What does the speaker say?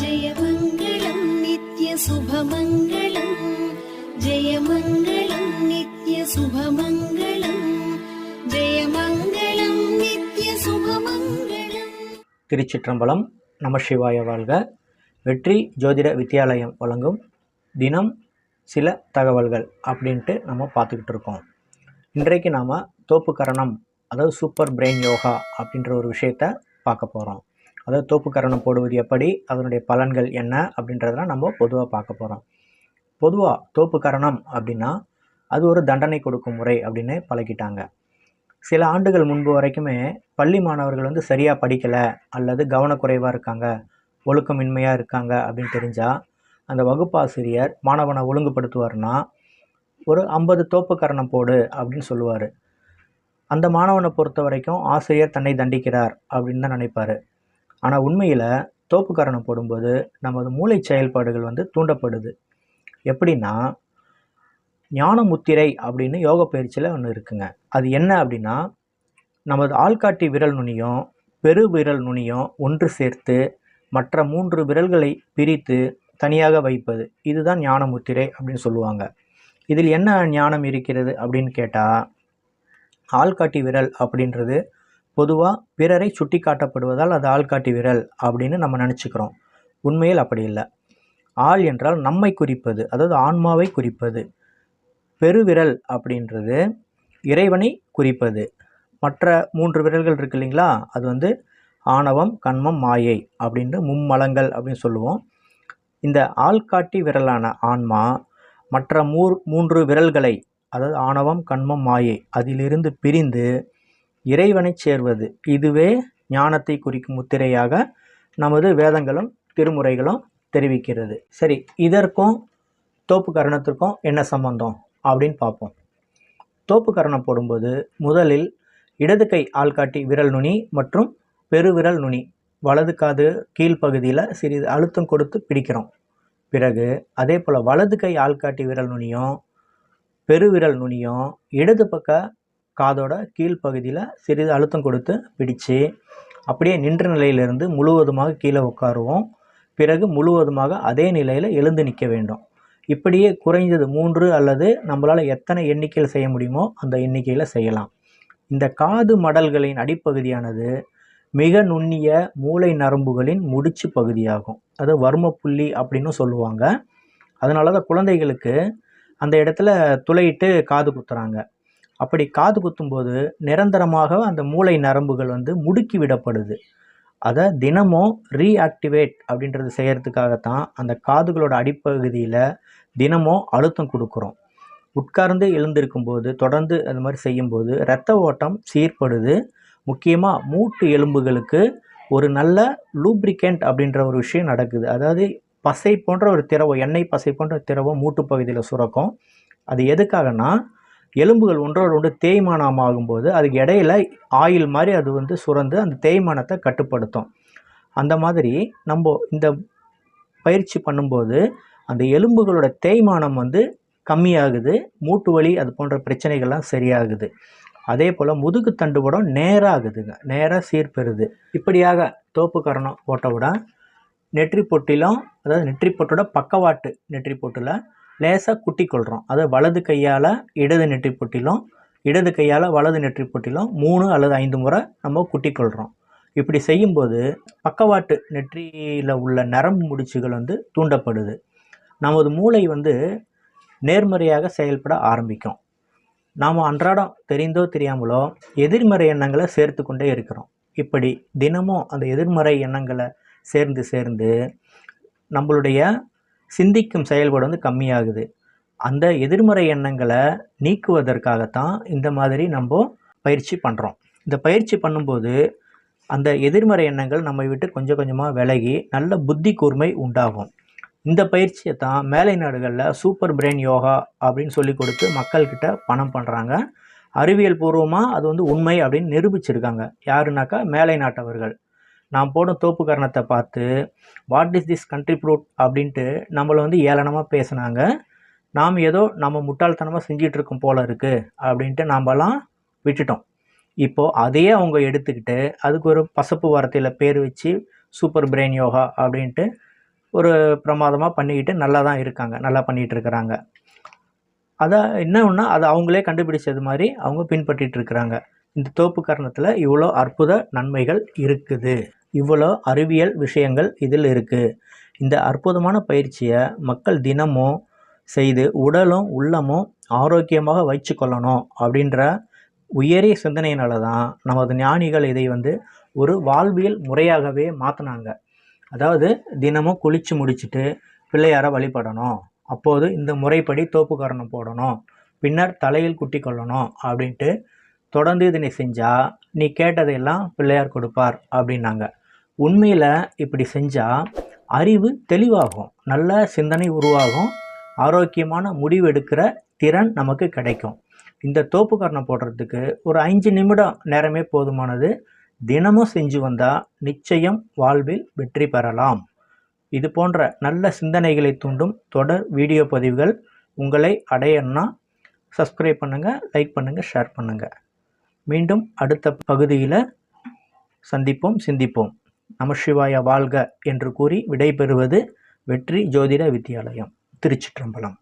जयमङ्गलं नित्यशुभमङ्गलम् जयमङ्गलं नित्यशुभमङ्गलम् जयमङ्गलं नित्यशुभमङ्गलम् திருச்சிற்றம்பலம் நம சிவாய வாழ்க வெற்றி ஜோதிட வித்யாலயம் வழங்கும் தினம் சில தகவல்கள் அப்படின்ட்டு நம்ம பார்த்துக்கிட்டு இருக்கோம் இன்றைக்கு நாம் தோப்புக்கரணம் அதாவது சூப்பர் பிரெயின் யோகா அப்படின்ற ஒரு விஷயத்த பார்க்க போகிறோம் அதாவது தோப்புக்கரணம் போடுவது எப்படி அதனுடைய பலன்கள் என்ன அப்படின்றதெல்லாம் நம்ம பொதுவாக பார்க்க போகிறோம் பொதுவாக தோப்புக்கரணம் அப்படின்னா அது ஒரு தண்டனை கொடுக்கும் முறை அப்படின்னு பழகிட்டாங்க. சில ஆண்டுகள் முன்பு வரைக்குமே பள்ளி மாணவர்கள் வந்து சரியாக படிக்கலை அல்லது கவனக்குறைவாக இருக்காங்க ஒழுக்கமின்மையாக இருக்காங்க அப்படின்னு தெரிஞ்சால் அந்த வகுப்பாசிரியர் மாணவனை ஒழுங்குபடுத்துவார்னா ஒரு ஐம்பது தோப்புக்கரணம் போடு அப்படின்னு சொல்லுவார். அந்த மாணவனை பொறுத்த வரைக்கும் ஆசிரியர் தன்னை தண்டிக்கிறார் அப்படின்னு தான் நினைப்பார். ஆனால் உண்மையில் தோப்புக்கரணம் போடும்போது நமது மூளை செயல்பாடுகள் வந்து தூண்டப்படுது. எப்படின்னா ஞானமுத்திரை அப்படின்னு யோக பயிற்சியில் ஒன்று இருக்குங்க. அது என்ன அப்படின்னா நமது ஆள்காட்டி விரல் நுனியும் பெரு விரல் நுனியும் ஒன்று சேர்த்து மற்ற மூன்று விரல்களை பிரித்து தனியாக வைப்பது. இதுதான் ஞானமுத்திரை அப்படின்னு சொல்லுவாங்க. இதில் என்ன ஞானம் இருக்கிறது அப்படின்னு கேட்டால் ஆள்காட்டி விரல் அப்படின்றது பொதுவாக பிறரை சுட்டி காட்டப்படுவதால் அது ஆள்காட்டி விரல் அப்படின்னு நம்ம நினச்சிக்கிறோம். உண்மையில் அப்படி இல்லை. ஆள் என்றால் நம்மை குறிப்பது அதாவது ஆன்மாவை குறிப்பது. பெருவிரல் அப்படின்றது இறைவனை குறிப்பது. மற்ற மூன்று விரல்கள் இருக்கு இல்லைங்களா? அது வந்து ஆணவம் கண்மம் மாயை அப்படின்ற மும்மலங்கள் அப்படின்னு சொல்லுவோம். இந்த ஆள்காட்டி விரலான ஆன்மா மற்ற மூர் மூன்று விரல்களை அதாவது ஆணவம் கண்மம் மாயை அதிலிருந்து பிரிந்து இறைவனை சேர்வது. இதுவே ஞானத்தை குறிக்கும் முத்திரையாக நமது வேதங்களும் திருமுறைகளும் தெரிவிக்கிறது. சரி இதற்கும் தோப்பு கரணத்திற்கும் என்ன சம்பந்தம் அப்படின்னு பார்ப்போம். தோப்பு கரணம் போடும்போது முதலில் இடது கை ஆள்காட்டி விரல் நுனி மற்றும் பெருவிரல் நுனி வலது காது கீழ்ப்பகுதியில் சிறிது அழுத்தம் கொடுத்து பிடிக்கிறோம். பிறகு அதே போல் வலது கை ஆள்காட்டி விரல் நுனியும் பெருவிரல் நுனியும் இடது பக்க காதோட கீழ்ப்பகுதியில் சிறிது அழுத்தம் கொடுத்து பிடிச்சு அப்படியே நின்ற நிலையிலிருந்து முழுவதுமாக கீழே உட்காருவோம். பிறகு முழுவதுமாக அதே நிலையில் எழுந்து நிற்க வேண்டும். இப்படியே குறைந்தது மூன்று அல்லது நம்மளால் எத்தனை எண்ணிக்கையில் செய்ய முடியுமோ அந்த எண்ணிக்கையில் செய்யலாம். இந்த காது மடல்களின் அடிப்பகுதியானது மிக நுண்ணிய மூளை நரம்புகளின் முடிச்சு பகுதியாகும். அது வர்ம புள்ளி அப்படின்னு சொல்லுவாங்க. அதனால தான் குழந்தைகளுக்கு அந்த இடத்துல துளையிட்டு காது குத்துறாங்க. அப்படி காது குத்தும்போது நிரந்தரமாக அந்த மூளை நரம்புகள் வந்து முடுக்கி விடப்படுது. அதை தினமும் ரீஆக்டிவேட் அப்படின்றது செய்கிறதுக்காகத்தான் அந்த காதுகளோட அடிப்பகுதியில் தினமும் அழுத்தம் கொடுக்குறோம். உட்கார்ந்து எழுந்திருக்கும்போது தொடர்ந்து அது மாதிரி செய்யும்போது இரத்த ஓட்டம் சீர்படுது. முக்கியமாக மூட்டு எலும்புகளுக்கு ஒரு நல்ல லூப்ரிகெண்ட் அப்படின்ற ஒரு விஷயம் நடக்குது. அதாவது பசை போன்ற ஒரு திரவம் எண்ணெய் பசை போன்ற திரவம் மூட்டு பகுதியில் சுரக்கும். அது எதுக்காகனா எலும்புகள் ஒன்றோடு ஒன்று தேய்மானம் ஆகும்போது அதுக்கு இடையில ஆயில் மாதிரி அது வந்து சுரந்து அந்த தேய்மானத்தை கட்டுப்படுத்தும். அந்த மாதிரி நம்ம இந்த பயிற்சி பண்ணும்போது அந்த எலும்புகளோட தேய்மானம் வந்து கம்மியாகுது மூட்டு வலி அது போன்ற பிரச்சனைகள்லாம் சரியாகுது. அதே போல் முதுகு தண்டுவடம் நேராகுதுங்க நேராக சீர்பெறுது. இப்படியாக தோப்பு கரணம் போட்டவுடன் நெற்றி பொட்டிலும் அதாவது நெற்றி பொட்டோட பக்கவாட்டு நெற்றி பொட்டில் லேசாக குட்டி கொள்கிறோம் அதை வலது கையால் இடது நெற்றி பொட்டிலும் இடது கையால் வலது நெற்றி பொட்டிலும் மூணு அல்லது ஐந்து முறை நம்ம குட்டி கொள்கிறோம் இப்படி செய்யும்போது பக்கவாட்டு நெற்றியில் உள்ள நரம்பு முடிச்சுகள் வந்து தூண்டப்படுது. நமது மூளை வந்து நேர்மறையாக செயல்பட ஆரம்பிக்கும். நாம் அன்றாடம் தெரிந்தோ தெரியாமலோ எதிர்மறை எண்ணங்களை சேர்த்து கொண்டே இருக்கிறோம். இப்படி தினமும் அந்த எதிர்மறை எண்ணங்களை சேர்ந்து சேர்ந்து நம்மளுடைய சிந்திக்கும் செயல்பாடு வந்து கம்மியாகுது. அந்த எதிர்மறை எண்ணங்களை நீக்குவதற்காகத்தான் இந்த மாதிரி நம்ம பயிற்சி பண்ணுறோம் இந்த பயிற்சி பண்ணும்போது அந்த எதிர்மறை எண்ணங்கள் நம்ம விட்டு கொஞ்சம் கொஞ்சமாக விலகி நல்ல புத்தி கூர்மை உண்டாகும். இந்த பயிற்சியை தான் மேலை நாடுகளில் சூப்பர் பிரெயின் யோகா அப்படின்னு சொல்லி கொடுத்து மக்கள்கிட்ட பணம் பண்ணுறாங்க அறிவியல் பூர்வமாக அது வந்து உண்மை அப்படின்னு நிரூபிச்சிருக்காங்க. யாருனாக்கா மேலை நாட்டவர்கள். நான் போடும் தோப்பு காரணத்தை பார்த்து what is this country fruit அப்படின்ட்டு நம்மளை வந்து ஏளனமாக பேசுனாங்க. நாம் ஏதோ நம்ம முட்டாள்தனமாக செஞ்சிட்டு இருக்கோம் போல இருக்குது அப்படின்ட்டு நாம்லாம் விட்டுட்டோம். இப்போது அதையே அவங்க எடுத்துக்கிட்டு அதுக்கு ஒரு பசப்பு வார்த்தையில் பேர் வச்சு சூப்பர் பிரெயின் யோகா அப்படின்ட்டு ஒரு பிரமாதமாக பண்ணிக்கிட்டு நல்லா தான் இருக்காங்க நல்லா பண்ணிகிட்டு இருக்கிறாங்க அதை இன்னொன்னா அதை அவங்களே கண்டுபிடிச்சது மாதிரி அவங்க பின்பற்றிட்டு இருக்கிறாங்க இந்த தோப்பு கரணத்தில் இவ்வளோ அற்புத நன்மைகள் இருக்குது. இவ்வளோ அறிவியல் விஷயங்கள் இதில் இருக்குது இந்த அற்புதமான பயிற்சியை மக்கள் தினமும் செய்து உடலும் உள்ளமும் ஆரோக்கியமாக வைச்சுக்கொள்ளணும் அப்படின்ற உயரிய சிந்தனையினால தான் நமது ஞானிகள் இதை வந்து ஒரு வாழ்வியல் முறையாகவே மாற்றினாங்க அதாவது தினமும் குளித்து முடிச்சுட்டு பிள்ளையாரை வழிபடணும். அப்போது இந்த முறைப்படி தோப்புக்கரணம் போடணும். பின்னர் தலையில் குட்டி கொள்ளணும் அப்படின்ட்டு தொடர்ந்து இதனை செஞ்சால் நீ கேட்டதையெல்லாம் பிள்ளையார் கொடுப்பார் அப்படின்னாங்க. உண்மையில் இப்படி செஞ்சால் அறிவு தெளிவாகும் நல்ல சிந்தனை உருவாகும் ஆரோக்கியமான முடிவு எடுக்கிற திறன் நமக்கு கிடைக்கும். இந்த தோப்புக்கரணம் போடுறதுக்கு ஒரு அஞ்சு நிமிடம் நேரமே போதுமானது. தினமும் செஞ்சு வந்தால் நிச்சயம் வாழ்வில் வெற்றி பெறலாம். இது போன்ற நல்ல சிந்தனைகளை தூண்டும் தொடர் வீடியோ பதிவுகள் உங்களை அடையணும்னா சப்ஸ்கிரைப் பண்ணுங்கள் லைக் பண்ணுங்கள் ஷேர் பண்ணுங்கள் மீண்டும் அடுத்த பகுதியில் சந்திப்போம் சிந்திப்போம். நமசிவாய வாழ்க என்று கூறி விடைபெறுவது வெற்றி ஜோதிட வித்யாலயம் திருச்சிற்றம்பலம்.